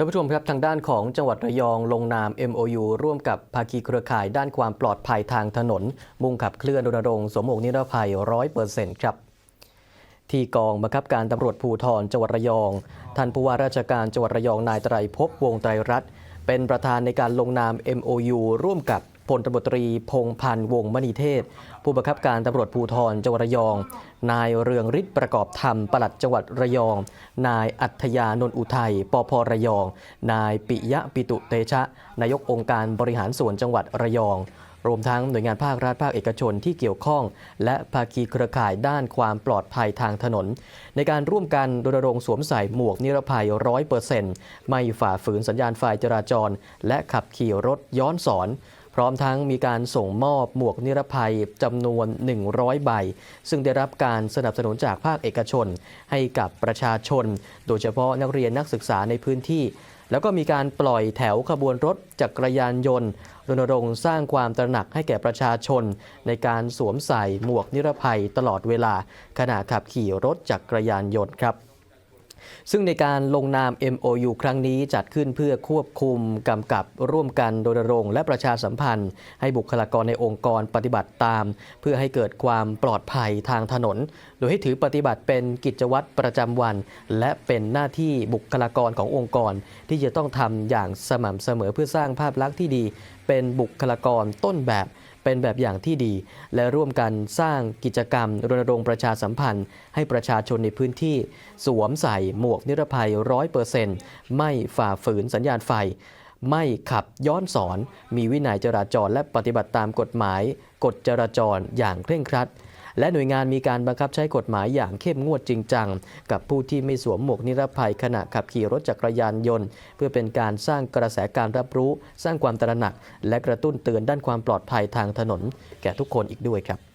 ท่านผู้ชมครับทางด้านของจังหวัดระยองลงนาม MOU ร่วมกับภาคีเครือข่ายด้านความปลอดภัยทางถนน มุ่งขับเคลื่อนรณรงค์สวมหมวกนิรภัยเปอร์เซ็นต์ครับ ที่กองบังคับการตำรวจภูธรจังหวัดระยอง ท่านผู้ว่าราชการจังหวัดระยองนายไตรภพวงไตรรัตน์เป็นประธานในการลงนาม MOU ร่วมกับพลตำรวจตรีพงพันธ์วงมณีเทพ ผู้บังคับการตำรวจภูธรจังหวัดระยอง นายเรืองฤทธิ์ประกอบธรรมปลัดจังหวัดระยอง นายอัธยานนท์อุทัยปพระยอง นายปิยะปิตุเตชะ นายกองค์การบริหารส่วนจังหวัดระยอง รวมทั้งหน่วยงานภาครัฐภาคเอกชนที่เกี่ยวข้อง และภาคีเครือข่ายด้านความปลอดภัยทางถนน ในการร่วมกันรณรงค์สวมใส่หมวกนิรภัย100%ไม่ฝ่าฝืนสัญญาณไฟจราจร และขับขี่รถย้อนสอน พร้อมทั้งมีการส่งมอบหมวกนิรภัยจำนวน 100 ใบ ซึ่งได้รับการสนับสนุนจากภาคเอกชน ให้กับประชาชน โดยเฉพาะนักเรียนนักศึกษาในพื้นที่ แล้วก็มีการปล่อยแถวขบวนรถจักรยานยนต์รณรงค์สร้างความตระหนักให้แก่ประชาชน ในการสวมใส่หมวกนิรภัยตลอดเวลา ขณะขับขี่รถจักรยานยนต์ครับ ซึ่งในการลงนาม MOU ครั้งนี้จัดขึ้นเพื่อควบคุมกำกับร่วมกันรณรงและประชาสัมพันธ์ ให้บุคลากรในองค์กรปฏิบัติตาม เพื่อให้เกิดความปลอดภัยทางถนน โดยให้ถือปฏิบัติเป็นกิจวัตรประจำวัน และเป็นหน้าที่บุคลากรขององค์กร ที่จะต้องทำอย่างสม่ำเสมอเพื่อสร้างภาพลักษณ์ที่ดี เป็นบุคลากรต้นแบบ เป็นแบบอย่างที่ดี และร่วมกันสร้างกิจกรรมรณรงค์ประชาสัมพันธ์ ให้ประชาชนในพื้นที่ สวมใส่หมวกนิรภัยร้อยเปอร์เซ็นต์ไม่ฝ่าฝืนสัญญาณไฟ ไม่ขับย้อนสอน มีวินัยจราจรและปฏิบัติตามกฎหมาย กฎจราจรอย่างเคร่งครัด และหน่วยงานมีการบังคับใช้กฎหมายอย่างเข้มงวดจริงจัง กับผู้ที่ไม่สวมหมวกนิรภัยขณะขับขี่รถจักรยานยนต์ เพื่อเป็นการสร้างกระแสการรับรู้ สร้างความตระหนัก และกระตุ้นเตือนด้านความปลอดภัยทางถนน แก่ทุกคนอีกด้วยครับ